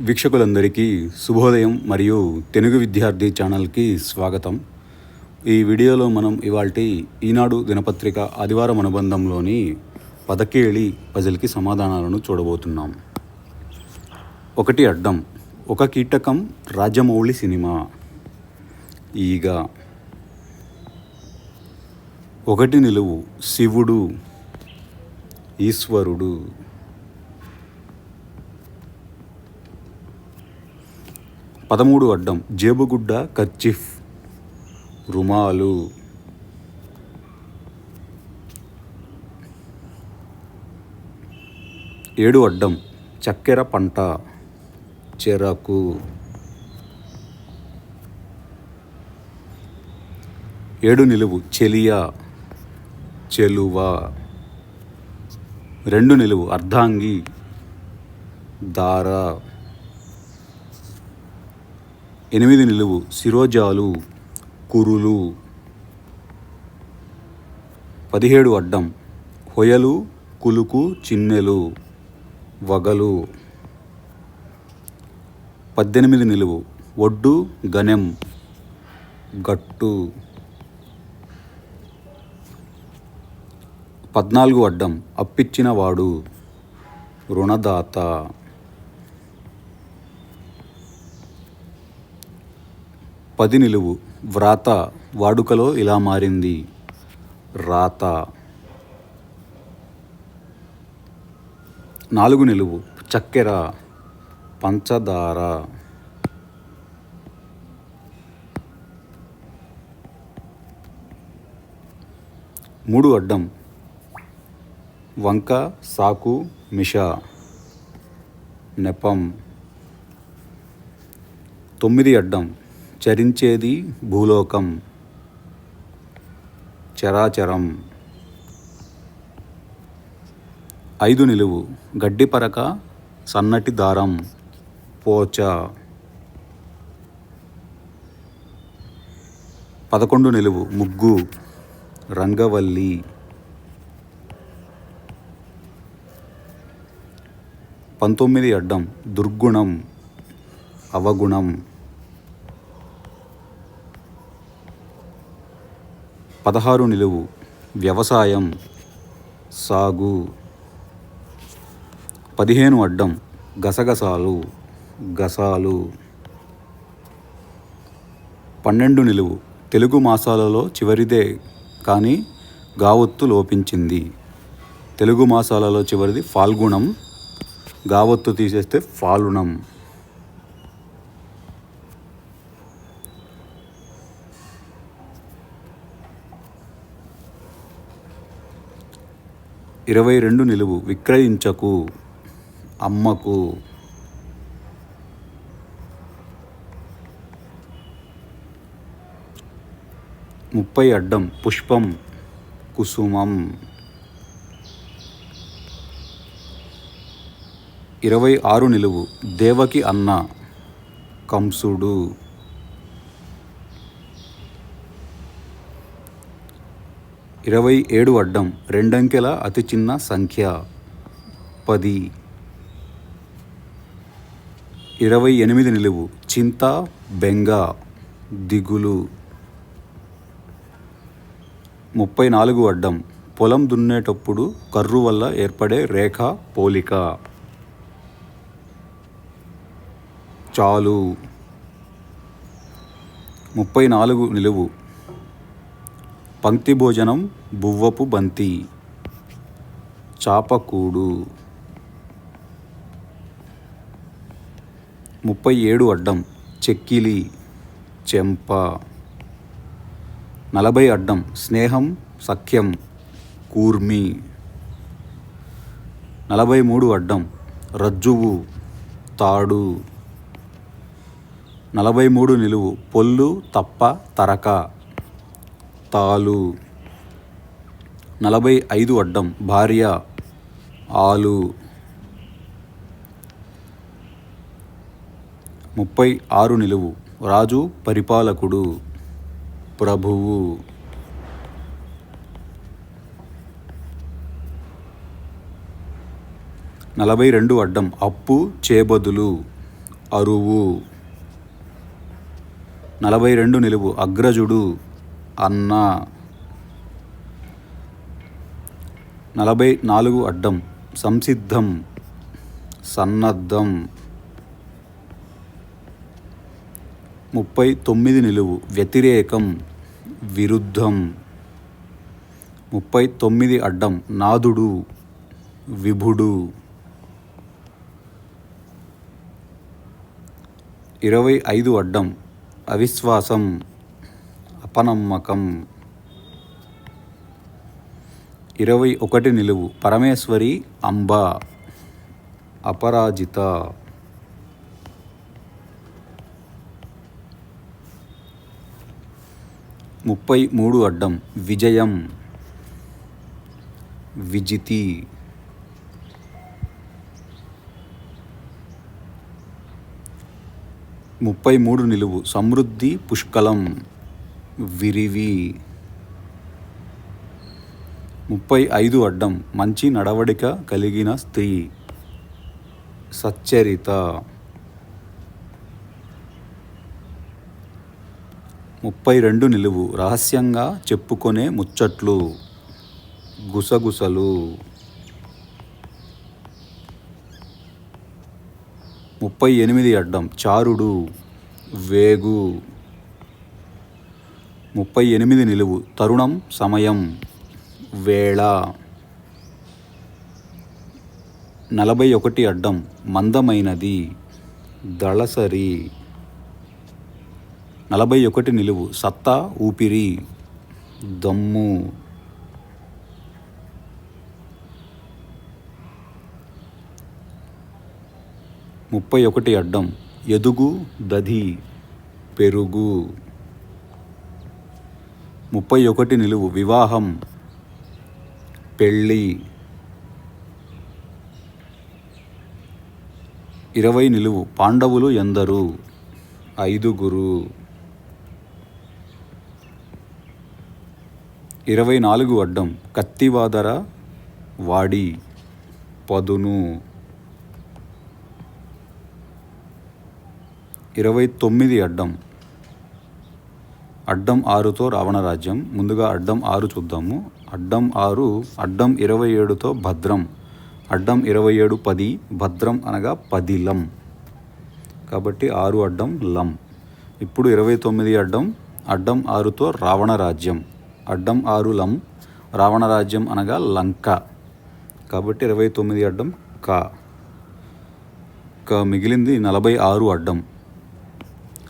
వీక్షకులందరికీ శుభోదయం మరియు తెలుగు విద్యార్థి ఛానల్కి స్వాగతం. ఈ వీడియోలో మనం ఇవాల్టి ఈనాడు దినపత్రిక ఆదివారం అనుబంధంలోని పదకేళి పజిల్కి సమాధానాలను చూడబోతున్నాం. ఒకటి అడ్డం ఒక కీటకం రాజమౌళి సినిమా. ఈగ. ఒకటి నిలువు శివుడు ఈశ్వరుడు. పదమూడు అడ్డం జేబుగుడ్డ కర్చిఫ్ రుమాలు. ఏడు అడ్డం చక్కెర పంట చెరకు. ఏడు నిలువు చెలియా చెలువ. రెండు నిలువు అర్ధాంగి దార. ఎనిమిది నిలువు శిరోజాలు కురులు. పదిహేడు అడ్డం హొయలు కులుకు చిన్నెలు వగలు. పద్దెనిమిది నిలువు ఒడ్డు గనెం గట్టు. పద్నాలుగు అడ్డం అప్పిచ్చిన వాడు రుణదాత. పది నిలువు వ్రాత వాడుకలో ఇలా మారింది. రాత. నాలుగు నిలువు చక్కెర. పంచదార. మూడు అడ్డం. వంక సాకు మిష. నెపం. తొమ్మిది అడ్డం. చరించేది భూలోకం. చరాచరం. ఐదు నిలువు. గడ్డిపరక సన్నటి దారం పోచ. పదకొండు నిలువు. ముగ్గు. రంగవల్లి. పంతొమ్మిది అడ్డం. దుర్గుణం. అవగుణం. పదహారు నిలువు. వ్యవసాయం. సాగు. పదిహేను అడ్డం. గసగసాలు. గసాలు. పన్నెండు నిలువు. తెలుగు మాసాలలో చివరిదే కానీ గావత్తు లోపించింది. తెలుగు మాసాలలో చివరిది ఫాల్గుణం. గావత్తు తీసేస్తే ఫాలుణం ఇరవై రెండు నిలువు. విక్రయించకు. అమ్మకు. ముప్పై అడ్డం. పుష్పం. కుసుమం. ఇరవై ఆరు నిలువు. దేవకి అన్న. కంసుడు. ఇరవై ఏడు అడ్డం రెండంకెల అతి చిన్న సంఖ్య పది. ఇరవై ఎనిమిది నిలువు చింత బెంగ దిగులు. ముప్పై నాలుగు అడ్డం పొలం దున్నేటప్పుడు కర్రు వల్ల ఏర్పడే రేఖ పోలిక. చాలు. ముప్పై నాలుగు నిలువు పంక్తి భోజనం బువ్వపు బంతి చాపకూడు ముప్పై ఏడు అడ్డం చెక్కిలి చెంప నలభై అడ్డం స్నేహం సఖ్యం కూర్మి నలభై మూడు అడ్డం రజ్జువు తాడు నలభై మూడు నిలువు పొల్లు తప్ప తరక తాలు. నలభై ఐదు అడ్డం భార్య ఆలు. ముప్పై ఆరు నిలువు. రాజు పరిపాలకుడు. ప్రభువు. నలభై రెండు అడ్డం అప్పు చేబదులు. అరువు. నలభై రెండు నిలువు అగ్రజుడు అన్న. నలభై నాలుగు అడ్డం. సంసిద్ధం. సన్నద్ధం. ముప్పై తొమ్మిది నిలువు. వ్యతిరేకం. విరుద్ధం. ముప్పై తొమ్మిది అడ్డం. నాదుడు. విభుడు. ఇరవై ఐదు అడ్డం. అవిశ్వాసం. అపనమ్మకం. ఇరవై ఒకటి నిలువు. పరమేశ్వరి అంబ. అపరాజిత. ముప్పై మూడు అడ్డం. విజయం. విజితి. ముప్పై మూడు నిలువు. సమృద్ధి పుష్కలం. విరివి. ముప్పై ఐదు అడ్డం మంచి నడవడిక కలిగిన స్త్రీ. సచ్చరిత. ముప్పై రెండు నిలువు రహస్యంగా చెప్పుకొనే ముచ్చట్లు. గుసగుసలు. ముప్పై ఎనిమిది అడ్డం చారుడు. వేగు. ముప్పై ఎనిమిది నిలువు తరుణం సమయం. వేళ. నలభై ఒకటి అడ్డం మందమైనది దళసరి. నలభై ఒకటి నిలువు సత్తా ఊపిరి దమ్ము. ముప్పై ఒకటి అడ్డం ఎదుగు దధి పెరుగు. ముప్పై ఒకటి నిలువు వివాహం పెళ్ళి ఇరవై నిలువు. పాండవులు ఎందరు? ఐదుగురు. ఇరవై నాలుగు అడ్డం. కత్తివాదర వాడి పదును. ఇరవై తొమ్మిది అడ్డం. అడ్డం ఆరుతో రావణరాజ్యం. ముందుగా అడ్డం ఆరు చూద్దాము. అడ్డం ఆరు అడ్డం ఇరవై ఏడుతో భద్రం. అడ్డం ఇరవై ఏడు పది భద్రం అనగా పదిలం. కాబట్టి ఆరు అడ్డం లం. ఇప్పుడు ఇరవై తొమ్మిది అడ్డం అడ్డం ఆరుతో రావణరాజ్యం. అడ్డం ఆరు లం రావణరాజ్యం అనగా లంక. కాబట్టి ఇరవై తొమ్మిది అడ్డం క. క మిగిలింది నలభై ఆరు అడ్డం.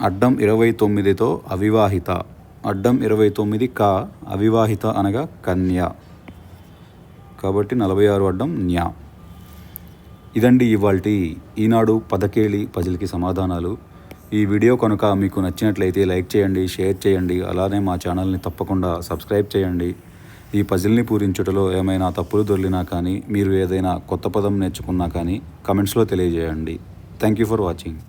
అడ్డం ఇరవై తొమ్మిదితో అవివాహిత. అడ్డం ఇరవై తొమ్మిది క అవివాహిత అనగా కన్య. కాబట్టి నలభై ఆరు అడ్డం న్యా. ఇదండి ఇవాల్టి ఈనాడు పదకేళి పజిల్కి సమాధానాలు. ఈ వీడియో కనుక మీకు నచ్చినట్లయితే లైక్ చేయండి షేర్ చేయండి అలానే మా ఛానల్ని తప్పకుండా సబ్స్క్రైబ్ చేయండి. ఈ పజిల్ని పూరించుటలో ఏమైనా తప్పులు దొరికినా కానీ మీరు ఏదైనా కొత్త పదం నేర్చుకున్నా కానీ కమెంట్స్లో తెలియజేయండి. Thank you for watching.